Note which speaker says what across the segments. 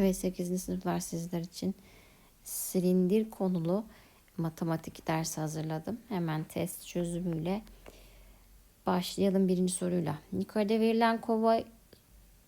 Speaker 1: Evet 8. sınıflar sizler için silindir konulu matematik dersi hazırladım. Hemen test çözümüyle başlayalım birinci soruyla. Yukarıda verilen kova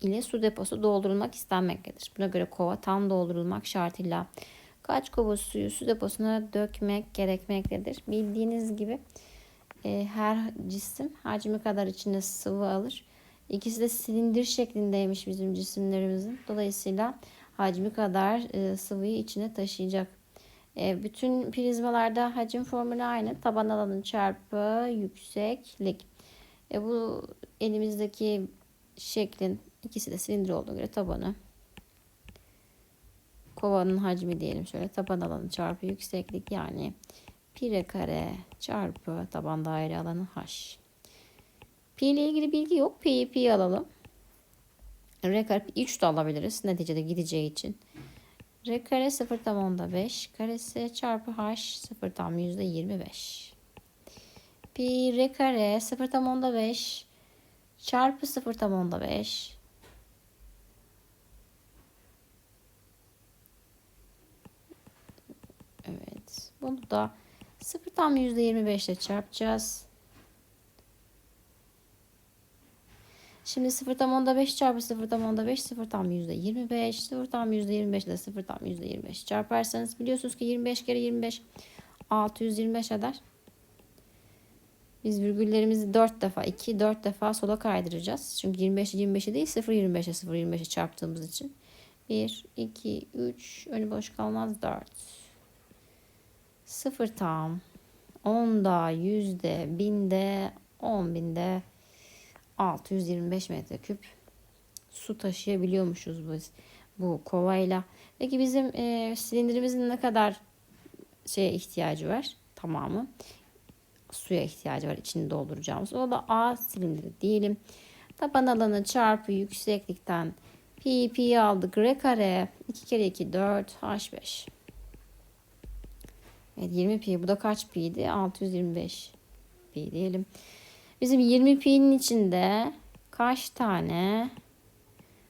Speaker 1: ile su deposu doldurulmak istenmektedir. Buna göre kova tam doldurulmak şartıyla kaç kova suyu su deposuna dökmek gerekmektedir. Bildiğiniz gibi e, her cisim hacmi kadar içine sıvı alır. İkisi de silindir şeklindeymiş bizim cisimlerimizin. Dolayısıyla hacmi kadar e, sıvıyı içine taşıyacak. E, bütün prizmalarda hacim formülü aynı. Taban alanı çarpı yükseklik. E, bu elimizdeki şeklin ikisi de silindir olduğuna göre tabanı kovanın hacmi diyelim şöyle taban alanı çarpı yükseklik yani pi kare çarpı taban daire alanı h. Pi ile ilgili bilgi yok. Pi'yi pi alalım. R kare 3 de alabiliriz. Neticede gideceği için. R kare 0 tam onda 5. Karesi çarpı H 0 tam yüzde 25. Pi R kare 0 tam onda 5. Çarpı 0 tam onda 5. Evet. Bunu da 0 tam yüzde 25 ile çarpacağız. Şimdi 0 tam onda 5 çarpı 0 tam onda 5 0 tam yüzde 25 0 tam yüzde 25 ile 0 tam yüzde 25 çarparsanız biliyorsunuz ki 25 kere 25 625 eder. Biz virgüllerimizi 4 defa 2 4 defa sola kaydıracağız. Çünkü 25 25'e değil 0 25'e 0 25'e çarptığımız için. 1 2 3 önü boş kalmaz 4 0 tam 10'da, yüzde, binde, 10 binde 625 metreküp su taşıyabiliyormuşuz biz bu kovayla. Peki bizim e, silindirimizin ne kadar şeye ihtiyacı var? Tamamı suya ihtiyacı var içini dolduracağımız. O da A silindiri diyelim. Taban alanı çarpı yükseklikten pi pi aldık. R kare 2 kere 2 4 H5. Evet 20 pi bu da kaç pi'ydi? 625 pi diyelim. Bizim 20 pi'nin içinde kaç tane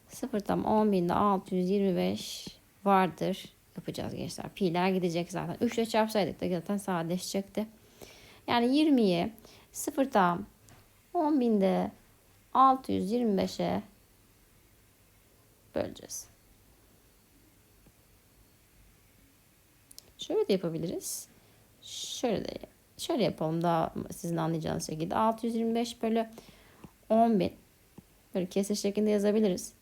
Speaker 1: 0 tam 10 binde 625 vardır yapacağız gençler. Pi'ler gidecek zaten. 3 ile çarpsaydık da zaten sadeleşecekti. Yani 20'yi 0 tam 10 binde 625'e böleceğiz. Şöyle de yapabiliriz. Şöyle de şöyle yapalım daha sizin anlayacağınız şekilde. 625 bölü 10.000 böyle kesir şeklinde yazabiliriz.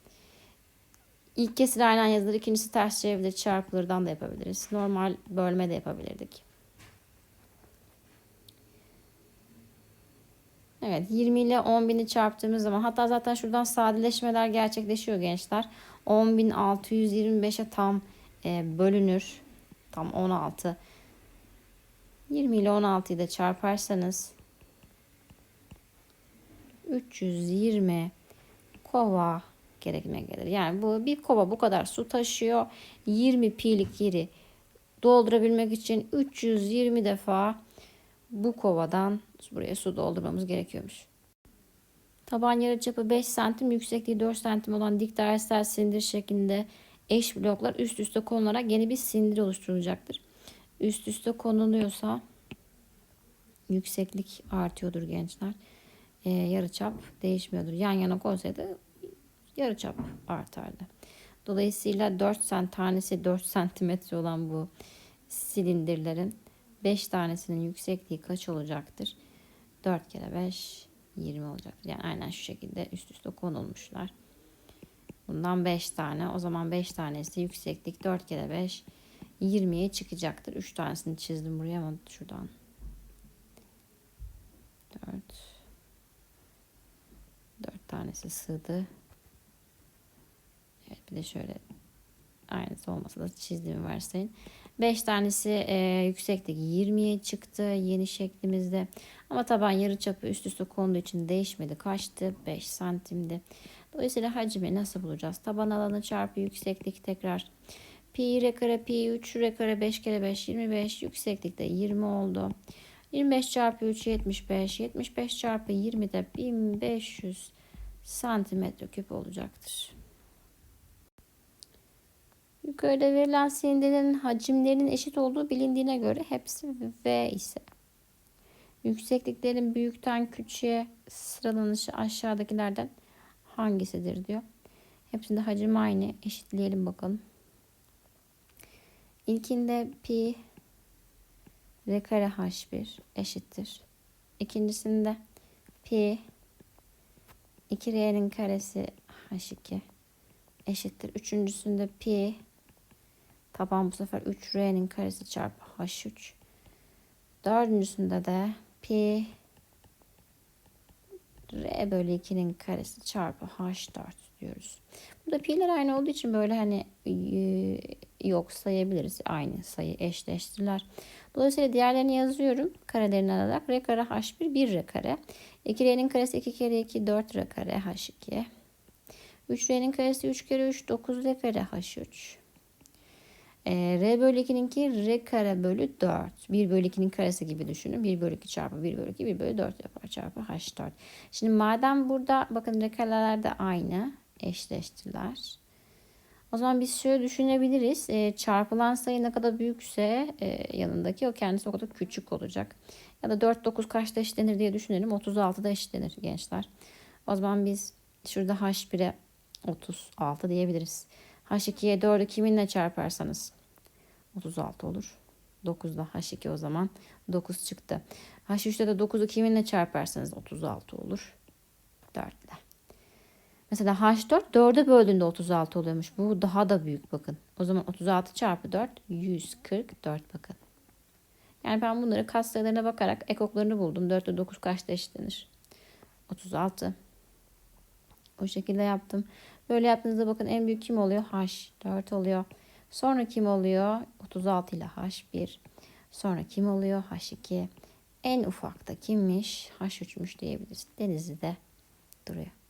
Speaker 1: İlk kesir aynen yazılır. ikincisi ters çevrilir. Çarpılırdan da yapabiliriz. Normal bölme de yapabilirdik. Evet 20 ile 10.000'i çarptığımız zaman hatta zaten şuradan sadeleşmeler gerçekleşiyor gençler. 10.625'e tam e, bölünür. Tam 16. 20 ile 16'yı da çarparsanız 320 kova gerekmektedir. Yani bu bir kova bu kadar su taşıyor. 20 pilik yeri doldurabilmek için 320 defa bu kovadan buraya su doldurmamız gerekiyormuş. Taban yarıçapı 5 santim, yüksekliği 4 santim olan dik dairesel silindir şeklinde eş bloklar üst üste konularak yeni bir silindir oluşturulacaktır. Üst üste konuluyorsa yükseklik artıyordur gençler. Ee, yarıçap değişmiyordur. Yan yana koysaydı yarıçap artardı. Dolayısıyla 4 cent tanesi 4 santimetre olan bu silindirlerin 5 tanesinin yüksekliği kaç olacaktır? 4 kere 5 20 olacaktır. Yani aynen şu şekilde üst üste konulmuşlar. Bundan 5 tane. O zaman 5 tanesi yükseklik 4 kere 5 20'ye çıkacaktır. 3 tanesini çizdim buraya ama şuradan 4 4 tanesi sığdı. Evet bir de şöyle aynısı olmasa da çizdiğimi varsayın. 5 tanesi e, yükseklik 20'ye çıktı yeni şeklimizde. Ama taban yarı çapı üst üste konduğu için değişmedi. Kaçtı? 5 santimdi. Dolayısıyla hacmi nasıl bulacağız? Taban alanı çarpı yükseklik tekrar. Pi r kare pi 3 r kare 5 kere 5 25 yükseklikte 20 oldu. 25 çarpı 3 75 75 çarpı 20 de 1500 santimetre küp olacaktır. Yukarıda verilen silindirlerin hacimlerinin eşit olduğu bilindiğine göre hepsi V ise yüksekliklerin büyükten küçüğe sıralanışı aşağıdakilerden hangisidir diyor. Hepsinde hacim aynı. Eşitleyelim bakalım. İlkinde pi r kare h1 eşittir. İkincisinde pi 2r'nin karesi h2 eşittir. Üçüncüsünde pi taban bu sefer 3r'nin karesi çarpı h3. Dördüncüsünde de pi r bölü 2'nin karesi çarpı h4 diyoruz. Burada pi'ler aynı olduğu için böyle hani e, yok sayabiliriz. Aynı sayı eşleştirirler. Dolayısıyla diğerlerini yazıyorum. Karelerini alarak r kare h1 1 r kare. 2r'nin karesi 2 kere 2 4 r kare h2. 3r'nin karesi 3 kere 3 9 r kare h3. E, r bölü 2'ninki r kare bölü 4. 1 bölü 2'nin karesi gibi düşünün. 1 bölü 2 çarpı 1 bölü 2 1 bölü 4 yapar çarpı h4. Şimdi madem burada bakın r kareler aynı eşleştiler. O zaman biz şöyle düşünebiliriz. E, çarpılan sayı ne kadar büyükse e, yanındaki o kendisi o kadar küçük olacak. Ya da 4 9 kaçta eşitlenir diye düşünelim. 36'da eşitlenir gençler. O zaman biz şurada h1'e 36 diyebiliriz. H2'ye 4'ü kiminle çarparsanız 36 olur. 9'da H2 o zaman 9 çıktı. H3'te de 9'u kiminle çarparsanız 36 olur. 4 ile. Mesela H4 4'e böldüğünde 36 oluyormuş. Bu daha da büyük bakın. O zaman 36 çarpı 4 144 bakın. Yani ben bunları katsayılarına bakarak ekoklarını buldum. 4 ile 9 kaçta eşitlenir? 36. O şekilde yaptım. Böyle yaptığınızda bakın en büyük kim oluyor? H 4 oluyor. Sonra kim oluyor? 36 ile H1. Sonra kim oluyor? H2. En ufak da kimmiş? H3'müş diyebiliriz. Denizli'de duruyor.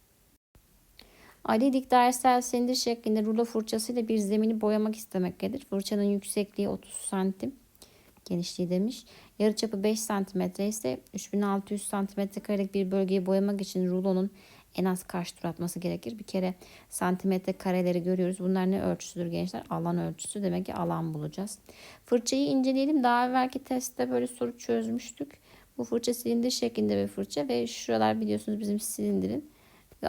Speaker 1: Ali dikdörtgen silindir şeklinde rulo fırçasıyla bir zemini boyamak istemektedir. Fırçanın yüksekliği 30 santim. Genişliği demiş. Yarıçapı 5 santimetre ise 3600 santimetre karelik bir bölgeyi boyamak için rulonun en az kaç tur atması gerekir? Bir kere santimetre kareleri görüyoruz. Bunlar ne ölçüsüdür gençler? Alan ölçüsü. Demek ki alan bulacağız. Fırçayı inceleyelim. Daha evvelki testte böyle soru çözmüştük. Bu fırça silindir şeklinde bir fırça ve şuralar biliyorsunuz bizim silindirin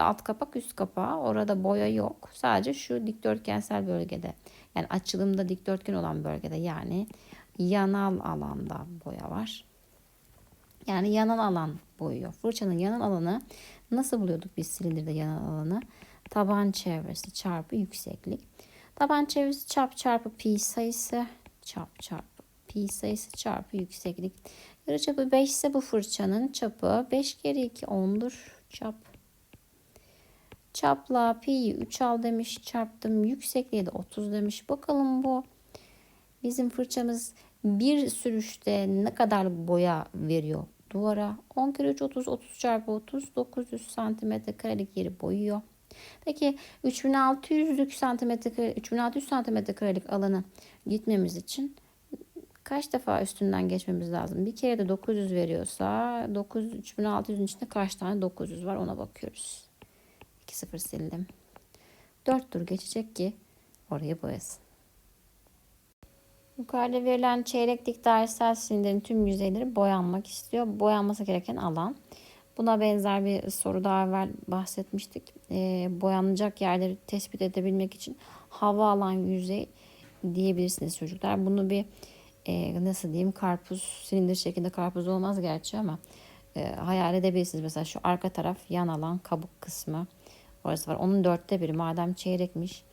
Speaker 1: alt kapak üst kapağı. Orada boya yok. Sadece şu dikdörtgensel bölgede yani açılımda dikdörtgen olan bölgede yani yanal alanda boya var. Yani yanal alan boyuyor. Fırçanın yanal alanı nasıl buluyorduk biz silindirde yanal alanı? Taban çevresi çarpı yükseklik. Taban çevresi çarp çarpı pi sayısı çarp çarpı pi sayısı çarpı yükseklik. Yarıçapı 5 ise bu fırçanın çapı 5 kere 2 10'dur. Çap Çapla pi'yi 3 al demiş. Çarptım. Yüksekliği de 30 demiş. Bakalım bu bizim fırçamız bir sürüşte ne kadar boya veriyor duvara? 10 kere 3 30 30 çarpı 30 900 santimetre karelik yeri boyuyor. Peki 3600'lük santimetre 3600 santimetre karelik alanı gitmemiz için kaç defa üstünden geçmemiz lazım? Bir kere de 900 veriyorsa 9 3600'ün içinde kaç tane 900 var ona bakıyoruz. 2-0 sildim. 4 tur geçecek ki orayı boyasın. Yukarıda verilen çeyrek dik dairesel silindirin tüm yüzeyleri boyanmak istiyor. Boyanması gereken alan. Buna benzer bir soru daha evvel bahsetmiştik. E, boyanacak yerleri tespit edebilmek için hava alan yüzey diyebilirsiniz çocuklar. Bunu bir e, nasıl diyeyim karpuz silindir şeklinde karpuz olmaz gerçi ama e, hayal edebilirsiniz. Mesela şu arka taraf yan alan kabuk kısmı. Orası var. Onun dörtte biri madem çeyrekmiş.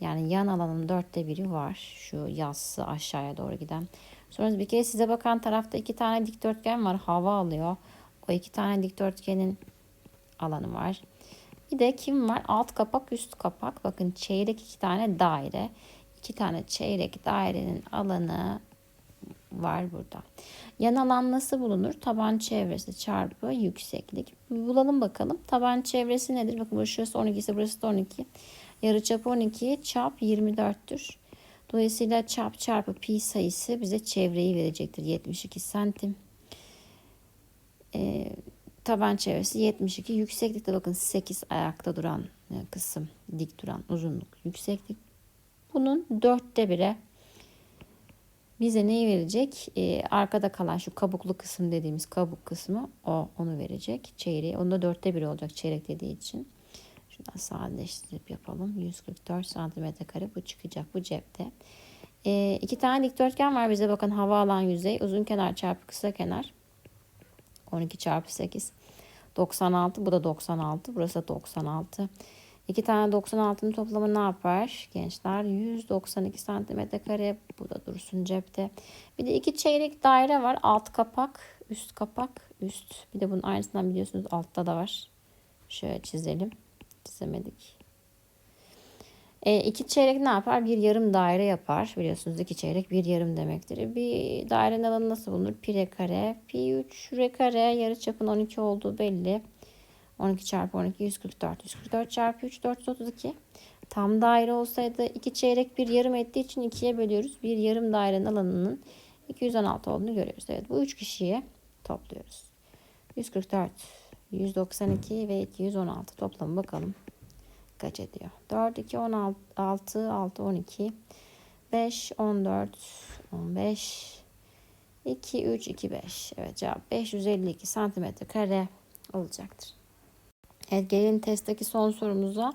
Speaker 1: Yani yan alanın dörtte biri var. Şu yassı aşağıya doğru giden. Sonra bir kere size bakan tarafta iki tane dikdörtgen var. Hava alıyor. O iki tane dikdörtgenin alanı var. Bir de kim var? Alt kapak, üst kapak. Bakın çeyrek iki tane daire. İki tane çeyrek dairenin alanı var burada. Yan alan nasıl bulunur? Taban çevresi çarpı yükseklik. Bulalım bakalım. Taban çevresi nedir? Bakın burası 12 ise burası da 12. Yarıçap 12, çap 24'tür. Dolayısıyla çap çarpı pi sayısı bize çevreyi verecektir. 72 santim. Ee, taban çevresi 72. Yükseklikte bakın 8 ayakta duran e, kısım, dik duran uzunluk, yükseklik. bunun dörtte bire bize neyi verecek? Ee, arkada kalan şu kabuklu kısım dediğimiz kabuk kısmı o onu verecek. Çeyreği. Onda dörtte bir olacak çeyrek dediği için. Şuradan sadeleştirip yapalım. 144 santimetre kare bu çıkacak. Bu cepte. Ee, iki tane dikdörtgen var bize bakın hava alan yüzey. Uzun kenar çarpı kısa kenar. 12 çarpı 8. 96. Bu da 96. Burası da 96. İki tane 96'nın toplamı ne yapar? Gençler 192 santimetre kare. Bu da dursun cepte. Bir de iki çeyrek daire var. Alt kapak, üst kapak, üst. Bir de bunun aynısından biliyorsunuz altta da var. Şöyle çizelim. Çizemedik. E, iki çeyrek ne yapar? Bir yarım daire yapar. Biliyorsunuz iki çeyrek bir yarım demektir. Bir dairenin alanı nasıl bulunur? Pi r kare. Pi 3 r kare. Yarı çapın 12 olduğu belli. 12 çarpı 12 144. 144 çarpı 3 432. Tam daire olsaydı iki çeyrek bir yarım ettiği için ikiye bölüyoruz. Bir yarım dairenin alanının 216 olduğunu görüyoruz. Evet bu üç kişiye topluyoruz. 144, 192 ve 216 toplamı bakalım kaç ediyor. 4, 2, 16, 6, 6, 12, 5, 14, 15, 2, 3, 2, 5. Evet cevap 552 santimetre kare olacaktır. Evet gelin testteki son sorumuza.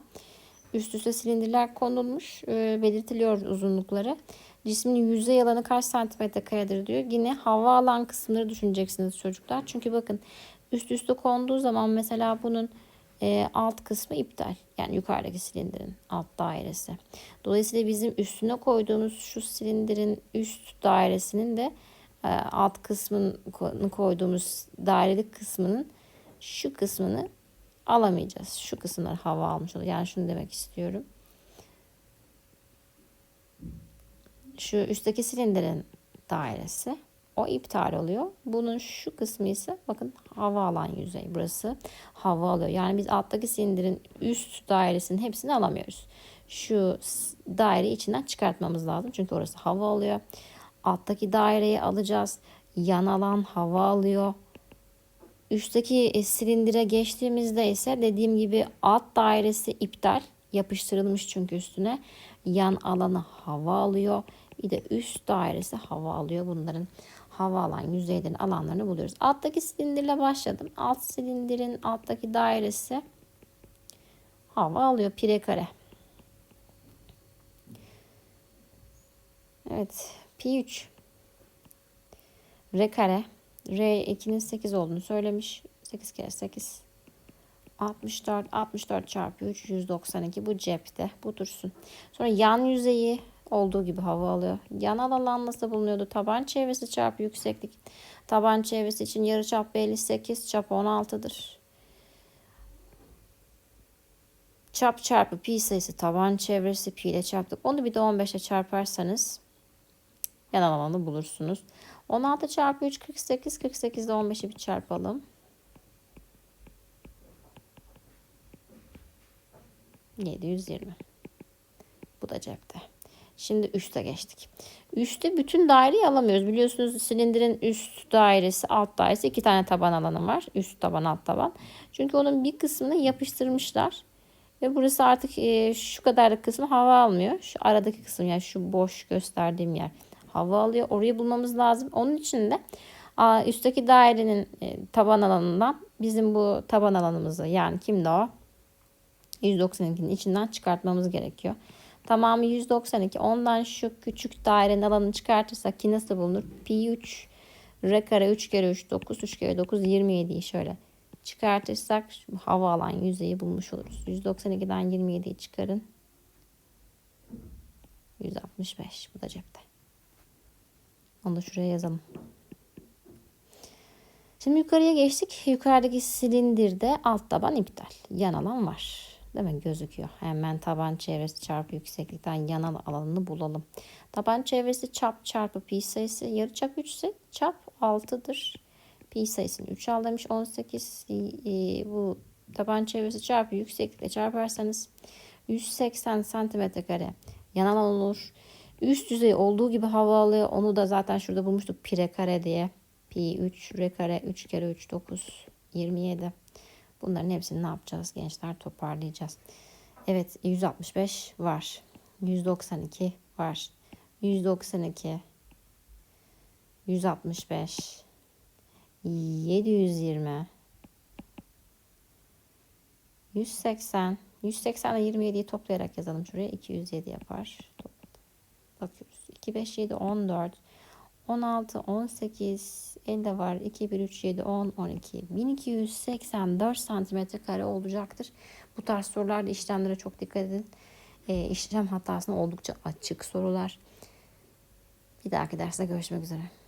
Speaker 1: Üst üste silindirler konulmuş. E, belirtiliyor uzunlukları. Cismin yüzey alanı kaç santimetre karedir diyor. Yine hava alan kısımları düşüneceksiniz çocuklar. Çünkü bakın üst üste konduğu zaman mesela bunun e, alt kısmı iptal. Yani yukarıdaki silindirin alt dairesi. Dolayısıyla bizim üstüne koyduğumuz şu silindirin üst dairesinin de e, alt kısmını koyduğumuz dairelik kısmının şu kısmını alamayacağız. Şu kısımlar hava almış olur. Yani şunu demek istiyorum. Şu üstteki silindirin dairesi o iptal oluyor. Bunun şu kısmı ise bakın hava alan yüzey. Burası hava alıyor. Yani biz alttaki silindirin üst dairesinin hepsini alamıyoruz. Şu daireyi içinden çıkartmamız lazım. Çünkü orası hava alıyor. Alttaki daireyi alacağız. Yan alan hava alıyor. Üstteki e, silindire geçtiğimizde ise dediğim gibi alt dairesi iptal yapıştırılmış çünkü üstüne yan alanı hava alıyor. Bir de üst dairesi hava alıyor. Bunların hava alan yüzeylerin alanlarını buluyoruz. Alttaki silindirle başladım. Alt silindirin alttaki dairesi hava alıyor. Pire kare. Evet. Pi 3. R kare. R2'nin 8 olduğunu söylemiş. 8 kere 8. 64. 64 çarpı 3. 192. Bu cepte. Bu dursun. Sonra yan yüzeyi olduğu gibi hava alıyor. Yan alan nasıl bulunuyordu? Taban çevresi çarpı yükseklik. Taban çevresi için yarı çap 58, çap 16'dır. Çap çarpı pi sayısı taban çevresi pi ile çarptık. Onu bir de 15 ile çarparsanız yan alanı bulursunuz. 16 çarpı 3 48. 48 ile 15'i bir çarpalım. 720. Bu da cepte. Şimdi üste geçtik. Üste bütün daireyi alamıyoruz. Biliyorsunuz silindirin üst dairesi, alt dairesi iki tane taban alanı var. Üst taban, alt taban. Çünkü onun bir kısmını yapıştırmışlar. Ve burası artık e, şu kadarlık kısmı hava almıyor. Şu aradaki kısım yani şu boş gösterdiğim yer hava alıyor. Orayı bulmamız lazım. Onun için de üstteki dairenin e, taban alanından bizim bu taban alanımızı yani kimdi o? 192'nin içinden çıkartmamız gerekiyor. Tamamı 192. Ondan şu küçük dairenin alanını çıkartırsak ki nasıl bulunur? Pi 3 r kare 3 kere 3 9 3 kere 9 27'yi şöyle çıkartırsak hava alan yüzeyi bulmuş oluruz. 192'den 27'yi çıkarın. 165. Bu da cepte. Onu da şuraya yazalım. Şimdi yukarıya geçtik. Yukarıdaki silindirde alt taban iptal. Yan alan var. Değil mi? Gözüküyor. Hemen taban çevresi çarpı yükseklikten yanal alanını bulalım. Taban çevresi çap çarpı pi sayısı. Yarıçap 3 ise çap 6'dır. Pi sayısını 3 al demiş. 18 e, bu taban çevresi çarpı yükseklikle çarparsanız 180 santimetre kare yanal alan olur. Üst yüzey olduğu gibi hava alıyor. Onu da zaten şurada bulmuştuk pi re kare diye. Pi 3 re kare 3 kere 3 9 27. Bunların hepsini ne yapacağız gençler toparlayacağız. Evet 165 var. 192 var. 192 165 720 180 180 ile 27'yi toplayarak yazalım şuraya. 207 yapar. Bakıyoruz. 2, 5, 7, 14 16, 18 elde var. 2, 1, 3, 7, 10, 12. 1284 santimetre kare olacaktır. Bu tarz sorularda işlemlere çok dikkat edin. E, işlem hatasına oldukça açık sorular. Bir dahaki derste görüşmek üzere.